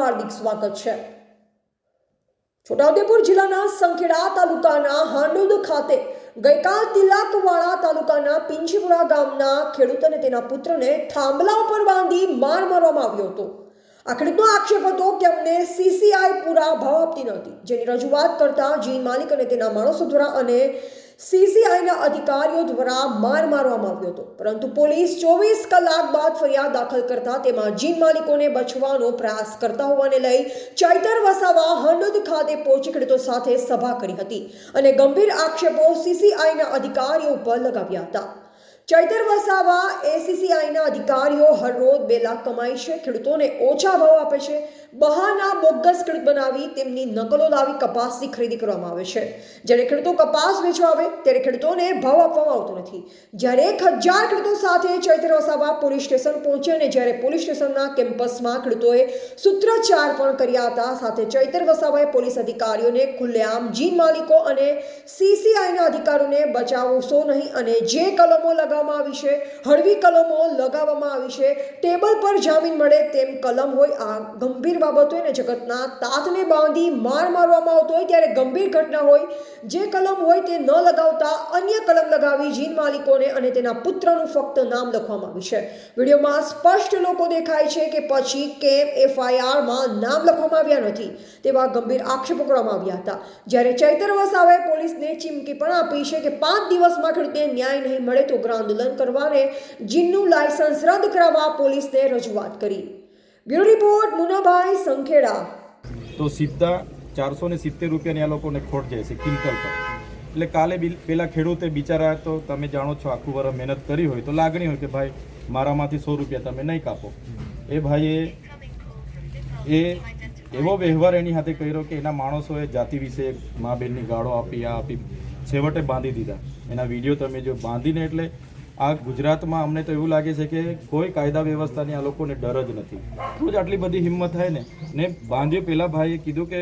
સ્વાગત છે. છોટાઉદેપુર જિલ્લાના સંખેડા તાલુકાના હાંડોદ ખાતે ગઈકાલ તિલકવાડા તાલુકાના પિંજીપુરા ગામના ખેડૂત અને તેના પુત્રને થાંભલા ઉપર બાંધી માર મારવામાં આવ્યો હતો. આ આક્ષેપ હતો કે અમને સીસીઆઈ પૂરા ભાવ આપતી નહોતી. જેની રજૂઆત કરતા જીન માલિક અને તેના માણસો દ્વારા અને સીસીઆઈના અધિકારીઓ દ્વારા માર મારવામાં આવ્યો હતો. પરંતુ પોલીસ ચોવીસ કલાક બાદ ફરિયાદ દાખલ કરતા તેમાં જીન માલિકોને બચવાનો પ્રયાસ કરતા હોવાને લઈ ચૈતર વસાવા હનુદ ખાતે પહોંચી ખેડૂતો સાથે સભા કરી હતી અને ગંભીર આક્ષેપો સીસીઆઈના અધિકારીઓ ઉપર લગાવ્યા હતા. ચૈતર વસાવા એસીસીઆઈના અધિકારીઓ હરરોજ બે લાખ કમાય છે. ખેડૂતોને ઓછા ભાવ આપે છે. બહાના બોગસ ખેડૂત બનાવી તેમની નકલો લાવી કપાસની ખરીદી કરવામાં આવે છે. જ્યારે ખેડૂતો કપાસ વેચવા આવે, ત્યારે ખેડૂતોને ભાવ આપવામાં આવતો નથી. જ્યારે એક હજાર ખેડૂતો સાથે ચૈતર વસાવા પોલીસ સ્ટેશન પહોંચે અને જ્યારે પોલીસ સ્ટેશનના કેમ્પસમાં ખેડૂતોએ સૂત્રોચ્ચાર પણ કર્યા હતા, સાથે ચૈતર વસાવાએ પોલીસ અધિકારીઓને ખુલ્લેઆમ જીન માલિકો અને સીસીઆઈના અધિકારીઓને બચાવશો નહીં અને જે કલમો લગાવવામાં આવી છે, હળવી કલમો લગાવવામાં આવી છે, ટેબલ પર જામીન મળે તેમ કલમ હોય, આ ગંભીર બાબત હોય ને જગતના તાતને બાંધી માર મારવામાં આવતો હોય ત્યારે ગંભીર ઘટના હોય. જે કલમ હોય તે ન લગાવતા અન્ય કલમ લગાવી જીન માલિકોને અને તેના પુત્રનું ફક્ત નામ લખવામાં આવ્યું છે. વિડીયોમાં સ્પષ્ટ લોકો દેખાય છે કે પછી કેમ એફઆઈઆરમાં નામ લખવામાં આવ્યા નથી, તેવા ગંભીર આક્ષેપો કરવામાં આવ્યા હતા. જ્યારે ચૈતર વસાવાએ પોલીસને ચીમકી પણ આપી છે કે પાંચ દિવસમાં ખેડૂતને ન્યાય નહીં મળે તો ઉગ્ર આંદોલન કરવાને જીનનું લાયસન્સ રદ કરાવવા પોલીસને રજૂઆત કરી. Bureau report Munabhai Sankheda. તો સીધા ચારસો ને સિત્તેર રૂપિયાની આ લોકોને ખોટ જાય છે ક્વિન્ટલ પર. એટલે કાલે પેલા ખેડૂતે બિચારા તો તમે જાણો છો આખું વરસ મહેનત કરી હોય તો લાગણી હોય કે ભાઈ મારામાંથી સો રૂપિયા તમે નહીં કાપો. એ ભાઈએ એ એવો વ્યવહાર એની સાથે કર્યો કે એના માણસોએ જાતિ વિશે મા બહેનની ગાળો આપી, આ આપી, છેવટે બાંધી દીધા. એના વીડિયો તમે જો બાંધીને એટલે આ ગુજરાતમાં અમને તો એવું લાગે છે કે કોઈ કાયદા વ્યવસ્થાની આ લોકોને ડર જ નથી. રોજ આટલી બધી હિંમત થાય ને ને બાંધ્યો પેલા ભાઈએ કીધું કે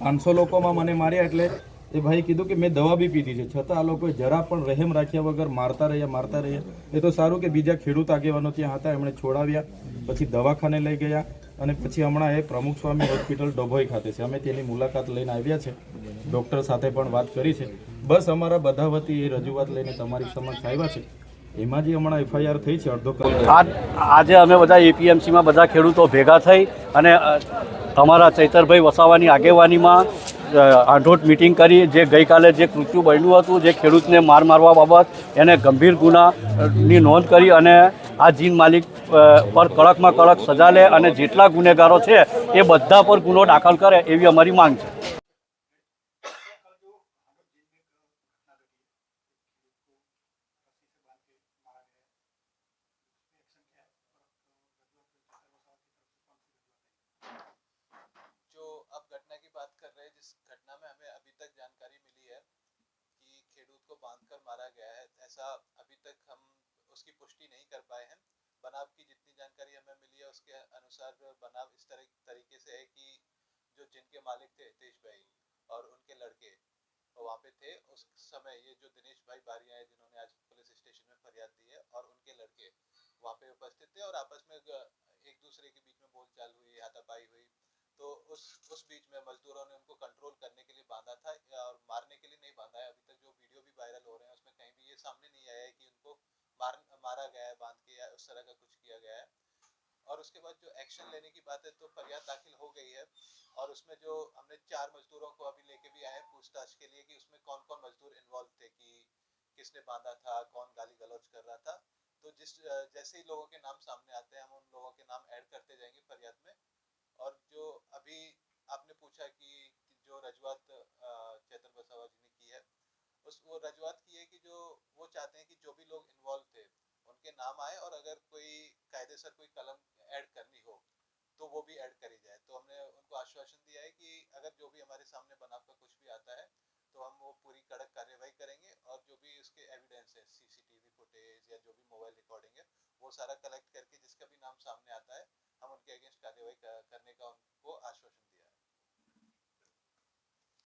પાંચસો લોકોમાં મને માર્યા એટલે એ ભાઈ કીધું કે મેં દવા બી પીધી છે. છતાં આ લોકોએ જરા પણ રહેમ રાખ્યા વગર મારતા રહ્યા મારતા રહ્યા. એ તો સારું કે બીજા ખેડૂત આગેવાનો ત્યાં હતા, એમણે છોડાવ્યા. પછી દવાખાને લઈ ગયા. અને પછી હમણાં એ પ્રમુખ સ્વામી હોસ્પિટલ ડભોઈ ખાતે છે. અમે તેની મુલાકાત લઈને આવ્યા છે. ડૉક્ટર સાથે પણ વાત કરી છે. બસ અમારા બધા વતી એ રજૂઆત લઈને તમારી સમક્ષ આવ્યા છે. એમાં જે હમણાં એફઆઈઆર થઈ છે, અડધો આજ અમે બધા એપીએમસીમાં બધા ખેડૂતો ભેગા થઈ અને તમારા ચૈતરભાઈ વસાવાની આગેવાનીમાં આંઢોટ મિટિંગ કરી, જે ગઈકાલે જે કૃત્યુ બન્યું હતું, જે ખેડૂતને માર મારવા બાબત, એને ગંભીર ગુનાની નોંધ કરી અને આ જીન માલિક અ, પર કડકમાં કડક સજા લે અને જેટલા ગુનેગારો છે એ બધા પર ગુનો દાખલ કરે એવી અમારી માંગ છે जो अब घटना की बात कर रहे हैं जिस घटना में हमें अभी तक जानकारी मिली है कि खेडूत को बांधकर मारा गया है ऐसा बनाव की जितनी जानकारी हमें मिली है, उसके अनुसार बनाव इस तरह, तरीके से है कि जो जिनके मालिक थे तेज भाई और उनके लड़के वहाँ पे थे। उस समय ये जो दिनेश भाई बारिया है जिन्होंने आज पुलिस स्टेशन में फरियाद दी है और उनके लड़के वहाँ पे उपस्थित थे और आपस में एक दूसरे के बीच में बोलचाल हुई, हाथापाई हुई। तो उस उस बीच में मजदूरों ने उनको कंट्रोल करने के लिए बांधा था और मारने के लिए नहीं बांधा है। अभी तक जो वीडियो भी वायरल हो रहे हैं उसमें कहीं भी ये सामने नहीं आया है कि उनको मार मारा गया है बाँध के या उस तरह का कुछ किया गया है। और उसके बाद जो एक्शन लेने की बात है तो फरियाद दाखिल हो गई है। और उसमें जो हमने चार मजदूरों को अभी लेके भी आए पूछताछ के लिए कि उसमें कौन कौन मजदूर इन्वॉल्व थे कि किसने बांधा था कौन गाली गलौज कर रहा था। तो जिस जैसे ही लोगों के नाम सामने आते हैं हम उन लोगों के नाम ऐड करते जाएँगे फरियाद में। और जो अभी आपने पूछा कि जो रजूआत अ, चेतन वसावा जी ने की है उस वो रजूआत की है कि जो वो चाहते हैं कि जो भी लोग इन्वॉल्व उनके नाम आए और अगर कोई कायदेसर कोई कलम ऐड करनी हो तो वो भी ऐड करी जाए। तो हमने उनको आश्वासन दिया है कि अगर जो भी हमारे सामने बनाव का कुछ भी आता है तो हम वो पूरी कड़क कार्यवाही करेंगे और जो भी उसके एविडेंस है सीसीटीवी फुटेज या जो भी मोबाइल रिकॉर्डिंग है, वो सारा कलेक्ट करके जिसका भी नाम सामने आता है, हम उनके अगेंस्ट कार्यवाही करने का उनको आश्वासन